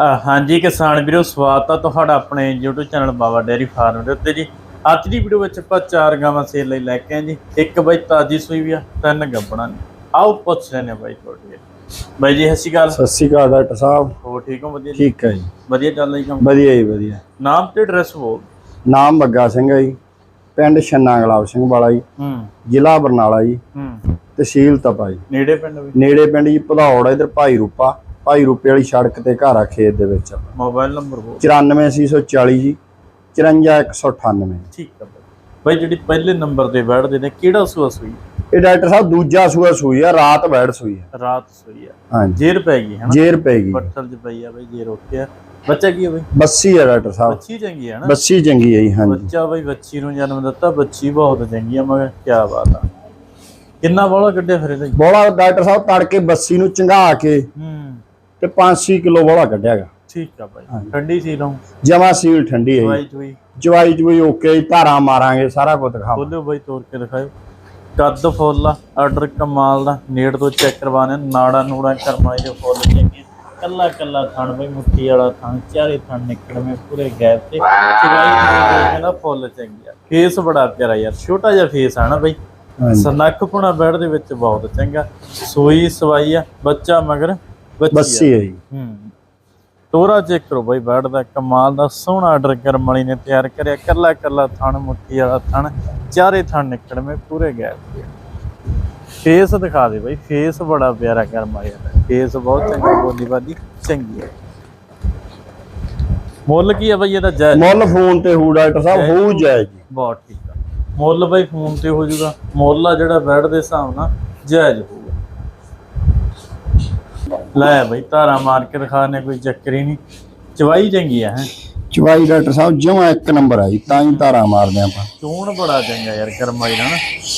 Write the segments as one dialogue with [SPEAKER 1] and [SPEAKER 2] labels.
[SPEAKER 1] ਹਾਂਜੀ ਕਿਸਾਨ ਵੀਰੋ ਸਵਾਗਤ ਆ ਤੁਹਾਡਾ ਆਪਣੇ YouTube channel Baba dairy farm ਦੇ ਉੱਤੇ ਜੀ। ਅੱਜ ਦੀ ਵੀਡੀਓ ਵਿੱਚ ਆਪਾਂ ਚਾਰ ਗਾਵਾਂ ਸੇਲ ਲਈ ਲੈ ਕੇ ਆਏ ਜੀ। ਇੱਕ ਬਾਈ ਤਾਜੀ ਸੂਈ ਵੀ ਆ ਤਿੰਨ ਗੱਬਣਾ ਨੇ। ਆਓ ਪੁੱਛ ਲੈਨੇ ਬਾਈ ਤੁਹਾਡੇ ਬਾਈ ਜੀ ਸਤਿ ਸ਼੍ਰੀ ਅਕਾਲ।
[SPEAKER 2] ਸਤਿ ਸ਼੍ਰੀ ਅਕਾਲ ਡਾਕਟਰ ਸਾਹਿਬ।
[SPEAKER 1] ਹੋ ਠੀਕ ਹੋ? ਵਧੀਆ
[SPEAKER 2] ਠੀਕ ਹੈ ਜੀ।
[SPEAKER 1] ਵਧੀਆ ਚੱਲ ਰਹੀ ਕੰਮ?
[SPEAKER 2] ਵਧੀਆ ਜੀ ਵਧੀਆ।
[SPEAKER 1] ਨਾਮ ਤੇ ਐਡਰੈਸ ਬੋਲ
[SPEAKER 2] ਨਾਮ ਬੱਗਾ ਸਿੰਘ ਹੈ ਜੀ। ਪਿੰਡ ਛੰਨਾ ਗੁਲਾਬ ਸਿੰਘ ਵਾਲਾ ਜੀ।
[SPEAKER 1] ਹੂੰ।
[SPEAKER 2] ਜ਼ਿਲ੍ਹਾ ਬਰਨਾਲਾ ਜੀ।
[SPEAKER 1] ਹੂੰ।
[SPEAKER 2] ਤਹਿਸੀਲ ਤਪਾ ਜੀ।
[SPEAKER 1] ਨੇੜੇ ਪਿੰਡ ਵੀ?
[SPEAKER 2] ਨੇੜੇ ਪਿੰਡ ਜੀ ਭਦੌੜ ਇਧਰ ਭਾਈ ਰੂਪਾ। ਭਾਈ ਰੂਪੇ ਵਾਲੀ ਸੜਕ ਤੇ ਘਰ ਆ ਖੇਤ ਦੇ ਵਿੱਚ
[SPEAKER 1] ਮੋਬਾਈਲ ਨੰਬਰ ਬੋਲ
[SPEAKER 2] 94840 ਜੀ 54198
[SPEAKER 1] ਠੀਕ ਆ ਬਾਈ। ਜਿਹੜੀ ਪਹਿਲੇ ਨੰਬਰ ਤੇ ਬੈਠਦੇ ਨੇ ਕਿਹੜਾ ਸੂਆ ਸੂਈ?
[SPEAKER 2] ਇਹ ਡਾਕਟਰ ਸਾਹਿਬ ਦੂਜਾ ਸੂਆ ਸੂਈ ਆ ਰਾਤ ਬੈਠ ਸੂਈ ਆ।
[SPEAKER 1] ਰਾਤ ਸੂਈ ਆ।
[SPEAKER 2] ਹਾਂਜੀ।
[SPEAKER 1] ਜੇਰ ਪੈ ਗਈ ਹੈ ਨਾ?
[SPEAKER 2] ਜੇਰ ਪੈ ਗਈ।
[SPEAKER 1] ਬੱਠਲ ਚ ਪਈ ਆ ਬਾਈ ਜੇਰ ਓਕੇ ਆ। ਬੱਚਾ ਕੀ ਬਾਈ?
[SPEAKER 2] ਬੱਸੀ ਆ ਡਾਕਟਰ ਸਾਹਿਬ।
[SPEAKER 1] ਬੱਚੀ ਚੰਗੀ ਆ ਨਾ?
[SPEAKER 2] ਬੱਸੀ ਚੰਗੀ ਹੈ ਜੀ ਹਾਂਜੀ।
[SPEAKER 1] ਬੱਚਾ ਬਈ ਬੱਚੀ ਨੂੰ ਜਨਮ ਦਿੱਤਾ ਬੱਚੀ ਬਹੁਤ ਚੰਗੀ ਆ ਮਗਰ ਕੀ ਬਾਤ ਆ। ਕਿੰਨਾ ਬੋਲਾ ਕੱਢਿਆ ਫਿਰ ਇਹਦਾ?
[SPEAKER 2] ਬੋਲਾ ਡਾਕਟਰ ਸਾਹਿਬ ਤੜਕੇ ਬੱਸੀ ਨੂੰ ਚੰਗਾ ਕੇ
[SPEAKER 1] ਹੂੰ।
[SPEAKER 2] ਤੇ 5-6 ਕਿਲੋ ਬੋਲਾ ਕੱਢਿਆਗਾ
[SPEAKER 1] ਠੀਕ ਆ ਬਾਈ। ਠੰਡੀ ਸੀ ਲਉ
[SPEAKER 2] ਜਮਾ ਸੀਲ ਠੰਡੀ ਹੈ ਜੀ।
[SPEAKER 1] ਦਵਾਈ ਚੋਈ
[SPEAKER 2] ਜਵਾਈ ਜਵਾਈ ਓਕੇ ਧਾਰਾਂ ਮਾਰਾਂਗੇ ਸਾਰਾ ਕੁਝ ਦਿਖਾਵਾਂ
[SPEAKER 1] ਖੋਲਿਓ ਬਾਈ ਤੋੜ ਕੇ ਦਿਖਾਓ ਕੱਦ ਫੁੱਲ ਆਰਡਰ ਕਮਾਲ ਦਾ। ਨੇੜ ਤੋਂ ਚੈੱਕ ਕਰਵਾਣੇ ਨਾੜਾ ਨੂੜਾ ਕਰਮਾਈ ਦੇ ਫੁੱਲ ਚੰਗੇ। ਕੱਲਾ ਕੱਲਾ ਥਣ ਬਈ ਮੁੱਠੀ ਵਾਲਾ ਥਣ ਚਾਰੇ ਥਣ ਨਿਕਲਵੇਂ ਪੂਰੇ ਗੈਪ ਤੇ। ਚਵਾਈ ਕਹਿੰਦਾ ਫੁੱਲ ਚੰਗੀ ਆ। ਫੇਸ ਬੜਾ ਪਿਆਰਾ ਯਾਰ ਛੋਟਾ ਜਿਹਾ ਫੇਸ ਆ ਨਾ ਬਈ। ਸਨੱਖ ਪੁਣਾ ਬੈਡ ਦੇ ਵਿੱਚ ਬਹੁਤ ਚੰਗਾ। ਸੋਈ ਸਵਾਈ ਆ ਬੱਚਾ ਮਗਰ
[SPEAKER 2] ਬੱਸੀ ਹੈ ਜੀ।
[SPEAKER 1] ਹੂੰ। ਤੋਰਾ ਚੈੱਕ ਕਰੋ ਬਾਈ ਬੈਡ ਦਾ ਕਮਾਲ ਦਾ ਸੋਹਣਾ ਆਰਡਰ ਕਰਮ ਵਾਲੀ ਨੇ ਤਿਆਰ ਕਰਿਆ। ਕੱਲਾ ਕੱਲਾ ਥਣ ਮੁੱਠੀ ਵਾਲਾ ਥਣ ਚਾਰੇ ਥਣ ਨਿਕਲਵੇਂ ਪੂਰੇ ਗਏ ਫੇਸ ਦਿਖਾ ਦੇ ਬਾਈ ਫੇਸ ਬੜਾ ਪਿਆਰਾ ਕਰਮ ਵਾਲੀ ਦਾ ਫੇਸ ਬਹੁਤ ਚੰਗਾ ਬੋਲੀ ਬਾਦੀ ਚੰਗੀ ਹੈ ਮੁੱਲ ਕੀ ਹੈ ਬਾਈ ਇਹਦਾ ਜੈ
[SPEAKER 2] ਮੁੱਲ ਫੋਨ ਤੇ ਹੂ ਡਾਕਟਰ ਸਾਹਿਬ ਹੋਊ ਜਾਏ ਜੀ।
[SPEAKER 1] ਬਹੁਤ ਠੀਕ ਆ। ਮੁੱਲ ਬਾਈ ਫੋਨ ਤੇ ਹੋ ਜਾਊਗਾ ਮੁੱਲ ਆ ਜਿਹੜਾ ਬੈਡ ਦੇ ਹਿਸਾਬ ਨਾਲ ਜਾਇਜ਼ ਹੋਊਗਾ ਲੈ ਬਾਈ ਧਾਰਾ ਮਾਰ ਕੇ ਦਿਖਾਣੇ ਕੋਈ ਚੱਕਰ ਹੀ ਨਹੀਂ। ਚਵਾਈ ਚੰਗੀ ਆ ਹੈ?
[SPEAKER 2] ਚਵਾਈ ਡਾਕਟਰ ਸਾਹਿਬ ਜਮਾ ਇੱਕ ਨੰਬਰ ਆ ਜੀ ਤਾਂ ਹੀ ਧਾਰਾਂ ਮਾਰਦੇ ਆਪਾਂ।
[SPEAKER 1] ਚੂਣ ਬੜਾ ਚੰਗਾ ਯਾਰ ਕਰਮਾਈ ਨਾ।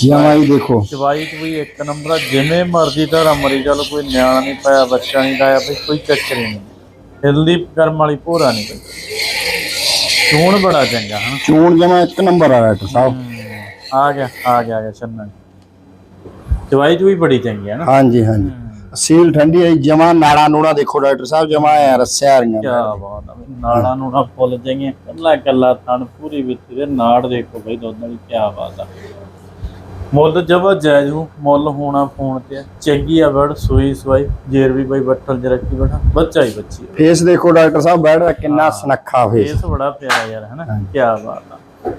[SPEAKER 2] ਜਮਾ ਹੀ ਦੇਖੋ।
[SPEAKER 1] ਚਵਾਈ ਚ ਵੀ ਇੱਕ ਨੰਬਰ ਆ ਜਿਵੇਂ ਮਰਜ਼ੀ ਧਾਰਾ ਮਰੀ ਚੱਲ ਕੋਈ ਨਿਆਣਾ ਨਹੀਂ ਪਾਇਆ ਬੱਚਾ ਨਹੀਂ ਲਾਇਆ ਬਈ ਕੋਈ ਚੱਕਰ ਹੀ ਨਹੀਂ। ਹਿਲਦੀ ਕਰਮ ਵਾਲੀ ਭੋਰਾ ਨਹੀਂ ਕੋਈ ਚੂਣ ਬੜਾ ਚੰਗਾ ਹਾਂ?
[SPEAKER 2] ਚੂਣ ਜਮਾ ਇੱਕ ਨੰਬਰ ਆ ਡਾਕਟਰ ਸਾਹਿਬ।
[SPEAKER 1] ਆ ਗਿਆ ਆ ਗਿਆ ਆ ਗਿਆ ਛੰਨਾ। ਚਵਾਈ ਚ ਵੀ ਬੜੀ ਚੰਗੀ ਹੈ ਨਾ।
[SPEAKER 2] ਹਾਂਜੀ ਹਾਂਜੀ। ਸੀਲ ਠੰਡੀ ਹੈ ਜਮਾ ਨਾੜਾ ਨੂੜਾ ਦੇਖੋ ਡਾਕਟਰ ਸਾਹਿਬ ਜਮਾ ਐ ਰੱਸਿਆ
[SPEAKER 1] ਕਿਆ ਬਾਤ ਆ ਬਈ, ਨਾੜਾਂ ਨੂੰ ਨਾ ਫੁੱਲ ਜਾਈਆਂ ਕੱਲਾ ਕੱਲਾ ਥਣ ਪੂਰੀ ਵਿੱਚ ਦੇ ਨਾੜ ਦੇਖੋ ਬਈ ਦੁੱਧ ਵਾਲੀ ਕਿਆ ਬਾਤ ਆ। ਮੁੱਲ ਜਬਰ ਜਾਇਜ਼ ਨੂੰ ਮੁੱਲ ਹੋਣਾ ਫੋਨ ਤੇ ਆ। ਚੰਗੀ ਆ ਬੜ ਸੂਈ ਸਵਾਈ ਜੇਰ ਵੀ ਬਈ ਬੱਠਲ ਜ ਰੱਖੀ ਬੈਠਾ ਬੱਚਾ ਹੀ ਬੱਚੀ ਆ।
[SPEAKER 2] ਫੇਸ ਦੇਖੋ ਡਾਕਟਰ ਸਾਹਿਬ ਬੈਠ ਦਾ ਕਿੰਨਾ ਸੁਨੱਖਾ ਫੇਸ।
[SPEAKER 1] ਫੇਸ ਬੜਾ ਪਿਆਰਾ ਯਾਰ ਹੈਨਾ? ਕਿਆ ਬਾਤ ਆ।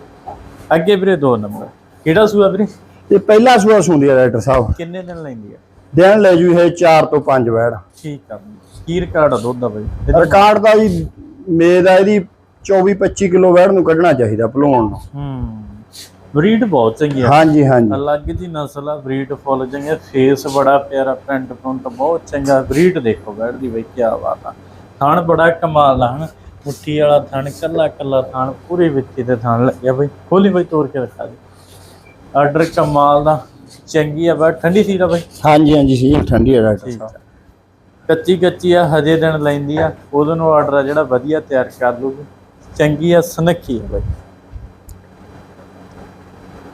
[SPEAKER 1] ਅੱਗੇ ਵੀਰੇ ਦੋ ਨੰਬਰ ਕਿਹੜਾ ਸੂਆ ਵੀਰੇ?
[SPEAKER 2] ਇਹ ਪਹਿਲਾ ਸੂਆ ਸੁੰਦੀ ਆ ਡਾਕਟਰ ਸਾਹਿਬ।
[SPEAKER 1] ਕਿੰਨੇ ਦਿਨ ਲੈਂਦੀ ਆ?
[SPEAKER 2] ਦੇਣ ਲੈ ਜੂ ਇਹ 4 ਤੋਂ 5 ਬੈੜ
[SPEAKER 1] ਠੀਕ ਆ। ਕੀ ਰਿਕਾਰਡ ਆ ਦੁੱਧ ਦਾ ਬਈ?
[SPEAKER 2] ਰਿਕਾਰਡ ਦਾ ਜੀ ਮੇਦ ਆ ਇਹਦੀ 24 25 ਕਿਲੋ ਬੈੜ ਨੂੰ ਕੱਢਣਾ ਚਾਹੀਦਾ ਭਲਵਾਨ ਨੂੰ।
[SPEAKER 1] ਹੂੰ। ਬਰੀਡ ਬਹੁਤ ਚੰਗੀ ਆ।
[SPEAKER 2] ਹਾਂਜੀ ਹਾਂਜੀ।
[SPEAKER 1] ਅਲੱਗ ਜੀ ਨਸਲ ਆ ਬਰੀਡ ਫੁੱਲ ਚੰਗੇ ਫੇਸ ਬੜਾ ਪਿਆਰਾ ਪ੍ਰਿੰਟ ਪ੍ਰਿੰਟ ਬਹੁਤ ਚੰਗਾ। ਬਰੀਡ ਦੇਖੋ ਬੈਠਦੀ ਬਈ ਕੀ ਬਾਤ ਆ। ਥਣ ਬੜਾ ਕਮਾਲ ਦਾ ਹਨ? ਮੁੱਠੀ ਵਾਲਾ ਥਣ ਕੱਲਾ ਕੱਲਾ ਥਣ ਪੂਰੀ ਵਿੱਚੀ ਤੇ ਥਣ ਲੱਗਿਆ ਬਈ। ਖੋਲੀ ਬਈ ਤੋੜ ਕੇ ਰੱਖਾ ਦੇ। ਆਰਡਰ ਕਮਾਲ ਦਾ। ਚੰਗੀ ਆ ਬਾ ਠੰਡੀ ਸੀ ਦਾ ਬਈ?
[SPEAKER 2] ਹਾਂਜੀ ਹਾਂਜੀ ਸੀ ਠੰਡੀ ਹੈ ਡਾਕਟਰ ਸਾਹਿਬ
[SPEAKER 1] ਕੱਚੀ ਕੱਚੀ ਆ ਹਜੇ ਦਿਨ ਲੈਂਦੀ ਆ ਉਹਦੇ ਨੂੰ ਆਰਡਰ ਆ ਜਿਹੜਾ ਵਧੀਆ ਤਿਆਰ ਕਰ ਲੂਗੀ ਚੰਗੀ ਆ ਸੁਨੱਖੀ ਆ ਬਈ।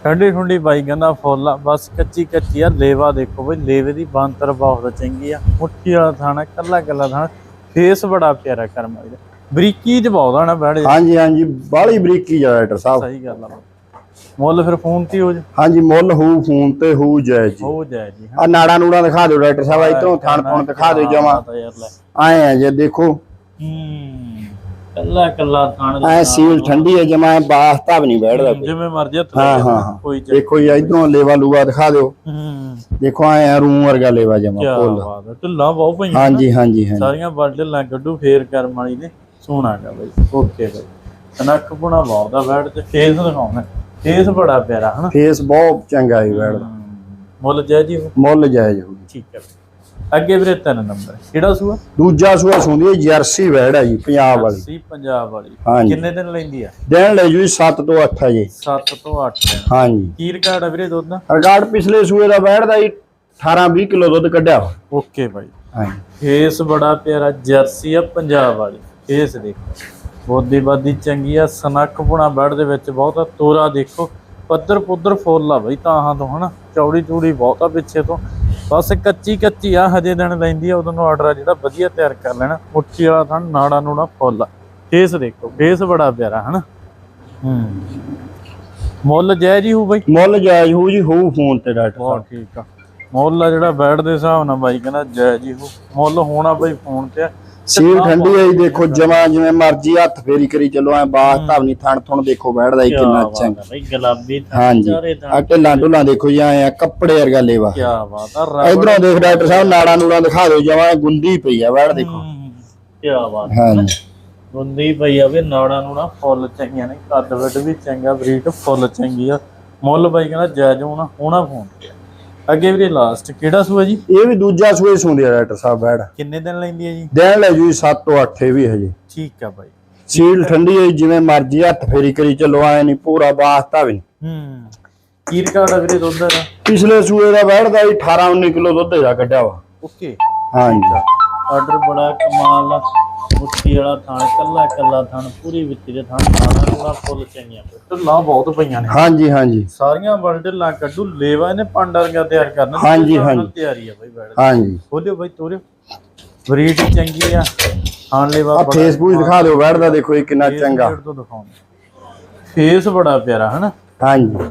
[SPEAKER 1] ਠੰਡੀ ਠੰਡੀ ਬਾਈ ਕਹਿੰਦਾ ਫੁੱਲ ਆ ਬਸ ਕੱਚੀ ਕੱਚੀ ਆ ਲੇਵਾ ਦੇਖੋ ਬਈ ਲੇਵੇ ਦੀ ਬਾਂਤਰ ਬਹੁਤ ਚੰਗੀ ਆ ਮੁੱਠੀ ਵਾਲਾ ਥਾਣਾ ਕੱਲਾ ਕੱਲਾ ਥਾਣਾ ਫੇਸ ਬੜਾ ਪਿਆਰਾ ਕਰਮ ਵਾਲੀ ਬਰੀਕੀ ਚ ਬਹੁਤ ਆ ਨਾ ਬੜੇ
[SPEAKER 2] ਹਾਂਜੀ ਹਾਂਜੀ ਬਾਹਲੀ ਬਰੀਕੀ ਡਾਕਟਰ ਸਾਹਿਬ।
[SPEAKER 1] ਸਹੀ ਗੱਲ ਆ। ਮੁੱਲ ਫਿਰ ਫੋਨ ਤੇ ਹੀ ਜਾ।
[SPEAKER 2] ਹਾਂਜੀ ਮੁੱਲ ਹੋਊ ਫੋਨ ਤੇ ਹੋਊ ਜਾਇਜ਼ ਜੀ।
[SPEAKER 1] ਹੋ ਜਾਏ ਜੀ
[SPEAKER 2] ਆ ਨਾੜਾ ਨੂੜਾ ਦਿਖਾ ਦਿਓ ਡਾਕਟਰ ਸਾਹਿਬ ਇਧਰੋਂ ਥਣ ਥਣ ਦਿਖਾ ਦਿਓ ਜਮਾ।
[SPEAKER 1] ਤਾਂ ਯਾਰ ਲੈ।
[SPEAKER 2] ਆਏ ਆ ਜੇ ਦੇਖੋ।
[SPEAKER 1] ਹੂੰ ਕੱਲਾ ਕੱਲਾ ਥਾਣ
[SPEAKER 2] ਐ ਸੀਲ ਠੰਡੀ ਹੈ ਜਮਾ ਐ ਬਾਸਤਾ ਵੀ ਨਹੀਂ ਬੈਠਦਾ ਕੋਈ।
[SPEAKER 1] ਜਿਵੇਂ ਮਰਜ਼ੀ ਹੱਥ
[SPEAKER 2] ਹਾਂ
[SPEAKER 1] ਲਾ
[SPEAKER 2] ਹਾਂ
[SPEAKER 1] ਕੇ
[SPEAKER 2] ਹਾਂ।
[SPEAKER 1] ਕੋਈ ਚੱਕਰ
[SPEAKER 2] ਦੇਖੋ ਜੀ ਇਧਰੋਂ ਲੇਵਾ ਲੂਆ ਦਿਖਾ ਦਿਓ।
[SPEAKER 1] ਹੂੰ।
[SPEAKER 2] ਦੇਖੋ ਆਏ ਆ ਰੂਮ ਵਰਗਾ ਲੇਵਾ ਜਮਾ
[SPEAKER 1] ਕੀ
[SPEAKER 2] ਫੁੱਲ।
[SPEAKER 1] ਬਾਤ ਹੈ ਢਿੱਲਾਂ ਬਹੁਤ ਪਈਆਂ ਨਾ।
[SPEAKER 2] ਹਾਂਜੀ ਹਾਂਜੀ ਹਾਂਜੀ।
[SPEAKER 1] ਸਾਰੀਆਂ ਢਿੱਲਾਂ ਕੱਢੂ ਫੇਰ ਕਰਮ ਵਾਲੀ ਨੇ। ਸੋਹਣਾਗਾ ਬਈ ਓਕੇ ਬਈ। ਪੁਣਾ ਬਹੁਤ ਆ ਬੈਠ ਤੇ ਫੇਸ ਦਿਖਾਉਣਾ ਫੇਸ ਬੜਾ ਪਿਆਰਾ ਹਨਾ?
[SPEAKER 2] ਫੇਸ ਬਹੁਤ ਚੰਗਾ ਹੈ।
[SPEAKER 1] ਹੂੰ। ਮੁੱਲ ਜੈ ਜੀ
[SPEAKER 2] ਮੁੱਲ ਜਾਇਜ਼ ਹੋਊ।
[SPEAKER 1] ਠੀਕ ਹੈ। ਅੱਗੇ ਵੀਰੇ ਤਿੰਨ ਨੰਬਰ ਕਿਹੜਾ ਸੂਆ?
[SPEAKER 2] ਦੂਜਾ ਸੂਆ ਸੁੰਦੀ ਹੈ ਜਰਸੀ ਵੈੜ ਹੈ ਜੀ ਪੰਜਾਬ ਵਾਲੀ।
[SPEAKER 1] ਸੀ ਪੰਜਾਬ ਵਾਲੀ। ਕਿੰਨੇ ਦਿਨ ਲੈਂਦੀ ਆ?
[SPEAKER 2] ਦੇਣ ਲੈ ਜੂ 7 ਤੋਂ 8 ਹੈ ਜੀ।
[SPEAKER 1] 7 ਤੋਂ 8 ਦਿਨ।
[SPEAKER 2] ਹਾਂਜੀ।
[SPEAKER 1] ਕੀ ਰਿਕਾਰਡ ਆ ਵੀਰੇ ਦੁੱਧ ਦਾ?
[SPEAKER 2] ਰਿਕਾਰਡ ਪਿਛਲੇ ਸੂਏ ਦਾ ਵੈੜ ਦਾ ਜੀ 18 20 ਕਿਲੋ ਦੁੱਧ ਕੱਢਿਆ।
[SPEAKER 1] ਓਕੇ ਬਾਈ।
[SPEAKER 2] ਹਾਂਜੀ।
[SPEAKER 1] ਫੇਸ ਬੜਾ ਪਿਆਰਾ ਜਰਸੀ ਆ ਪੰਜਾਬ ਵਾਲੀ। ਫੇਸ ਦੇਖੋ। ਬੋਦੀ ਬਾਦੀ ਚੰਗੀ ਆ ਸਨੱਖ ਪੁਣਾ ਬੈਡ ਦੇ ਵਿੱਚ ਬਹੁਤਾ ਤੋਰਾ ਦੇਖੋ ਪੱਧਰ ਪੁੱਧਰ ਫੁੱਲ ਆ ਬਈ ਤਾਹਾਂ ਤੋਂ ਹਨਾ? ਚੌੜੀ ਚੂੜੀ ਬਹੁਤਾ ਪਿੱਛੇ ਤੋਂ। ਬਸ ਕੱਚੀ ਕੱਚੀ ਆ ਹਜੇ ਦਿਨ ਲੈਂਦੀ ਆ ਉਦੋਂ ਨੂੰ ਆਰਡਰ ਆ ਜਿਹੜਾ ਵਧੀਆ ਤਿਆਰ ਕਰ ਲੈਣਾ। ਮੁੱਠੀ ਵਾਲਾ ਥਣ ਨਾੜਾ ਨੂੜਾ ਫੁੱਲ ਫੇਸ ਦੇਖੋ ਫੇਸ ਬੜਾ ਪਿਆਰਾ ਹਨਾ? ਹੂੰ। ਮੁੱਲ ਜੈ ਜੀ ਹੂ ਬਈ?
[SPEAKER 2] ਮੁੱਲ ਜਾਇਜ਼ ਹੋਊ ਜੀ ਹੋਊ ਫੋਨ ਤੇ ਡਾਕਟਰ
[SPEAKER 1] ਬਹੁਤ ਠੀਕ ਆ। ਮੁੱਲ ਆ ਜਿਹੜਾ ਬੈਡ ਦੇ ਹਿਸਾਬ ਨਾਲ ਬਾਈ ਕਹਿੰਦਾ ਜੈ ਜੀ ਹੂ ਮੁੱਲ ਹੋਣਾ ਬਈ ਫੋਨ ਤੇ ਆ।
[SPEAKER 2] ਸੀਲ ਠੰਡੀ ਹੈ ਜੀ ਦੇਖੋ ਜਮਾ ਜਿਵੇਂ ਮਰਜ਼ੀ ਹੱਥ ਫੇਰੀ ਕਰੀ ਚਲੋ ਐ ਬਾਸ ਧਾਵਨੀ ਥਣ ਥਣ ਦੇਖੋ ਬੈਠਦਾ
[SPEAKER 1] ਕਿਆ
[SPEAKER 2] ਕਿੰਨਾ ਚੰਗਾ।
[SPEAKER 1] ਬਈ ਗੁਲਾਬੀ
[SPEAKER 2] ਹਾਂਜੀ। ਆ ਢਿੱਲਾਂ ਢੁੱਲਾਂ ਦੇਖੋ ਜੀ ਐ ਕੱਪੜੇ ਵਰਗਾ ਲੇਵਾ।
[SPEAKER 1] ਕੀ ਬਾਤ ਆ
[SPEAKER 2] ਇਧਰੋਂ ਦੇਖ ਡਾਕਟਰ ਸਾਹਿਬ ਨਾੜਾਂ ਨੂੜਾਂ ਦਿਖਾ ਦਿਓ ਜਮਾ ਗੁੰਦੀ ਪਈ ਆ ਬੈਠ ਦੇਖੋ।
[SPEAKER 1] ਕੀ ਬਾਤ
[SPEAKER 2] ਹਾਂਜੀ।
[SPEAKER 1] ਬੰਦੀ ਪਈ ਆ ਵੀ ਨਾੜਾਂ ਨੂੰ ਨਾ ਫੁੱਲ ਚੰਗੀਆਂ ਨੇ ਕੱਦ ਵੱਡ ਵੀ ਚੰਗਾ ਬਰੀਟ ਫੁੱਲ ਚੰਗੀ ਆ। ਮੁੱਲ ਬਾਈ ਕਹਿੰਦਾ ਜਾਇਜ਼ ਹੋਣਾ ਹੋਣਾ ਫੋਨ। ਅੱਗੇ ਵੀਰੇ ਲਾਸਟ ਕਿਹੜਾ ਸੂਆ ਜੀ?
[SPEAKER 2] ਇਹ ਵੀ ਦੂਜਾ ਸੂਏ ਸੁੰਦੀ ਆ ਡਾਕਟਰ ਸਾਹਿਬ ਬੈਠ।
[SPEAKER 1] ਕਿੰਨੇ ਦਿਨ ਲੈਂਦੀ ਹੈ ਜੀ?
[SPEAKER 2] ਦੇਣ ਲੈ ਜੀ 7 ਤੋਂ 8 ਇਹ ਵੀ ਹਜੇ
[SPEAKER 1] ਠੀਕ ਆ ਬਾਈ।
[SPEAKER 2] ਸੀਲ ਠੰਡੀ ਹੈ ਜਿਵੇਂ ਮਰਜ਼ੀ ਹੱਥ ਫੇਰੀ ਕਰੀ ਚਲੋ ਐ ਨਹੀਂ ਪੂਰਾ ਬਾਸਤਾ ਵੀ।
[SPEAKER 1] ਹੂੰ ਕੀ ਰਿਕਾਰਡ ਆ ਵੀਰੇ ਦੁੱਧ ਦਾ?
[SPEAKER 2] ਪਿਛਲੇ ਸੂਏ ਦਾ ਬੈਠਦਾ ਜੀ 18 19 ਕਿਲੋ ਦੁੱਧ ਇਹਦਾ ਕੱਢਿਆ ਵਾ।
[SPEAKER 1] ਓਕੇ।
[SPEAKER 2] ਹਾਂਜੀ।
[SPEAKER 1] ਆਰਡਰ ਬੜਾ ਕਮਾਲ ਦਾ ਮੁੱਠੀ ਵਾਲਾ ਥਾਣ ਕੱਲਾ ਕੱਲਾ ਥਾਣ ਪੂਰੀ ਵਿੱਚ ਦੇ ਥਾਣ ਨਾੜਾਂ ਨੂੰ ਫੁੱਲ ਚੰਗੀਆਂ। ਢੱਲਾਂ ਬਹੁਤ ਪਈਆਂ ਨੇ।
[SPEAKER 2] ਹਾਂਜੀ ਹਾਂਜੀ।
[SPEAKER 1] ਸਾਰੀਆਂ ਵਰਡਲਾਂ ਕੱਢੂ ਲੇਵਾ ਇਹਨੇ ਪੰਡ ਵਰਗਾ ਤਿਆਰ ਕਰਨਾ
[SPEAKER 2] ਹਾਂਜੀ, ਹਾਂਜੀ।
[SPEAKER 1] ਤਿਆਰੀ ਆ ਬਾਈ ਬੈਡ
[SPEAKER 2] ਹਾਂਜੀ।
[SPEAKER 1] ਖੋਲਿਓ ਬਾਈ ਤੋਰਿਓ। ਬਰੀਡ ਚੰਗੀ ਆ ਖਾਣ ਲੇਵਾ
[SPEAKER 2] ਆ ਫੇਸਬੁੱਕ ਦਿਖਾ ਦਿਓ ਬੈਠਦਾ ਦੇਖੋ ਇਹ ਕਿੰਨਾ ਚੰਗਾ।
[SPEAKER 1] ਫੇਸ ਬੜਾ ਪਿਆਰਾ ਹਨਾ?
[SPEAKER 2] ਹਾਂਜੀ।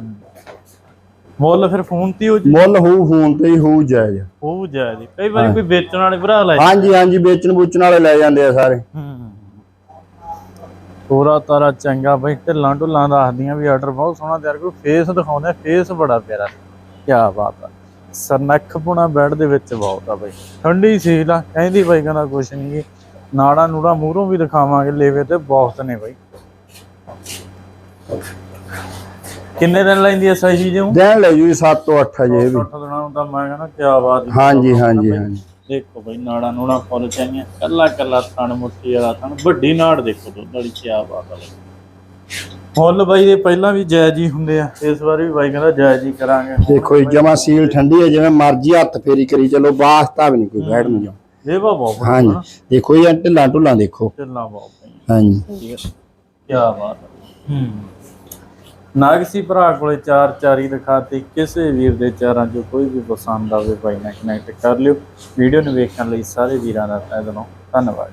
[SPEAKER 1] ਮੁੱਲ ਫਿਰ ਫੋਨ ਤੇ ਹੋ ਜੀ?
[SPEAKER 2] ਮੁੱਲ ਹੋਊ ਫੋਨ ਤੇ ਹੀ ਹੋਊ ਜਾਇਜ਼।
[SPEAKER 1] ਹੋ ਜਾਏ ਕਈ ਵਾਰੀ ਕੋਈ ਵੇਚਣ ਵਾਲੇ ਭਰਾ ਲੈ
[SPEAKER 2] ਹਾਂਜੀ ਹਾਂਜੀ ਵੇਚਣ ਬੁੱਚਣ ਵਾਲੇ ਲੈ ਜਾਂਦੇ ਆ ਸਾਰੇ।
[SPEAKER 1] ਹੂੰ। ਤੋਰਾ ਤਾਰਾ ਚੰਗਾ ਬਈ ਢਿੱਲਾਂ ਢੁੱਲਾਂ ਦੱਸਦੀਆਂ ਵੀ ਆਰਡਰ ਬਹੁਤ ਸੋਹਣਾ ਤਿਆਰ ਕਰੂ ਫੇਸ ਦਿਖਾਉਂਦੇ ਫੇਸ ਬੜਾ ਪਿਆਰਾ। ਕੀ ਬਾਤ ਆ। ਸਰਨੱਖ ਪੁਣਾ ਬੈਡ ਦੇ ਵਿੱਚ ਬਹੁਤ ਆ ਬਈ। ਠੰਡੀ ਸੀਲ ਆ ਕਹਿੰਦੀ ਬਈ ਕਹਿੰਦਾ ਕੁਛ ਨਹੀਂ ਗੀ। ਨਾੜਾ ਨੂੜਾ ਮੂਹਰੋਂ ਵੀ ਦਿਖਾਵਾਂਗੇ ਲੇਵੇ ਤੇ ਬਹੁਤ ਨੇ ਬਈ। ਕਿੰਨੇ ਦਿਨ ਲੈਂਦੀ ਐ ਸਹੀ ਜਿਉਂ?
[SPEAKER 2] ਦੇਣ ਲੈ ਜੀ 7 ਤੋਂ 8 ਹਜੇ ਇਹ ਵੀ।
[SPEAKER 1] ਅੱਠ ਦਿਨਾਂ ਨੂੰ ਤਾਂ ਮੈਂ ਕਹਿੰਦਾ ਕੀ ਬਾਤ ਹੀ
[SPEAKER 2] ਹਾਂਜੀ ਹਾਂਜੀ ਹਾਂਜੀ।
[SPEAKER 1] ਦੇਖੋ ਬਈ ਨਾੜਾ ਨੂੜਾ ਫੁੱਲ ਚਾਹੀਆਂ। ਕੱਲਾ ਕੱਲਾ ਥਣ ਮੁੱਠੀ ਵਾਲਾ ਥਣ ਵੱਡੀ ਨਾੜ ਦੇਖੋ ਦੁੱਧ ਵਾਲੀ ਕੀ ਬਾਤ ਬਈ। ਫੁੱਲ ਬਾਈ ਦੇ ਪਹਿਲਾਂ ਵੀ ਜਾਇਜ਼ ਹੀ ਹੁੰਦੇ ਆ। ਇਸ ਵਾਰੀ ਵੀ ਬਾਈ ਕਹਿੰਦਾ ਜਾਇਜ਼ ਹੀ ਕਰਾਂਗੇ।
[SPEAKER 2] ਦੇਖੋ ਜੀ ਜਮਾ ਸੀਲ ਠੰਡੀ ਹੈ ਜਿਵੇਂ ਮਰਜ਼ੀ ਹੱਥ ਫੇਰੀ ਕਰੀ ਚਲੋ ਬਾਸਤਾ ਵੀ ਨਹੀਂ ਕੋਈ ਬੈਠ ਨੂੰ ਜਾ
[SPEAKER 1] ਦੇਵਾ ਬਹੁਤ ਬੜਾ
[SPEAKER 2] ਹਾਂਜੀ। ਦੇਖੋ ਜੀ ਇਹ ਢਿੱਲਾਂ ਢੁੱਲਾਂ ਦੇਖੋ।
[SPEAKER 1] ਢਿੱਲਾਂ ਬਹੁਤ
[SPEAKER 2] ਹਾਂਜੀ।
[SPEAKER 1] ਕੀ ਬਾਤ ਆ ਹੂੰ। ਨਾਗਸੀ ਭਰਾ ਕੋਲੇ ਚਾਰ ਚਾਰੀ ਦਿਖਾਤੀ, ਕਿਸੇ ਵੀਰ ਦੇ ਚਾਰਾਂ ਚੋਂ ਕੋਈ ਵੀ ਪਸੰਦ ਆਵੇ ਭਾਈ ਨਾਲ ਕਨੈਕਟ ਕਰ ਲਿਓ। ਵੀਡੀਓ ਨੂੰ ਵੇਖਣ ਲਈ ਸਾਰੇ ਵੀਰਾਂ ਦਾ ਤਹਿ ਦਿਲੋਂ ਧੰਨਵਾਦ।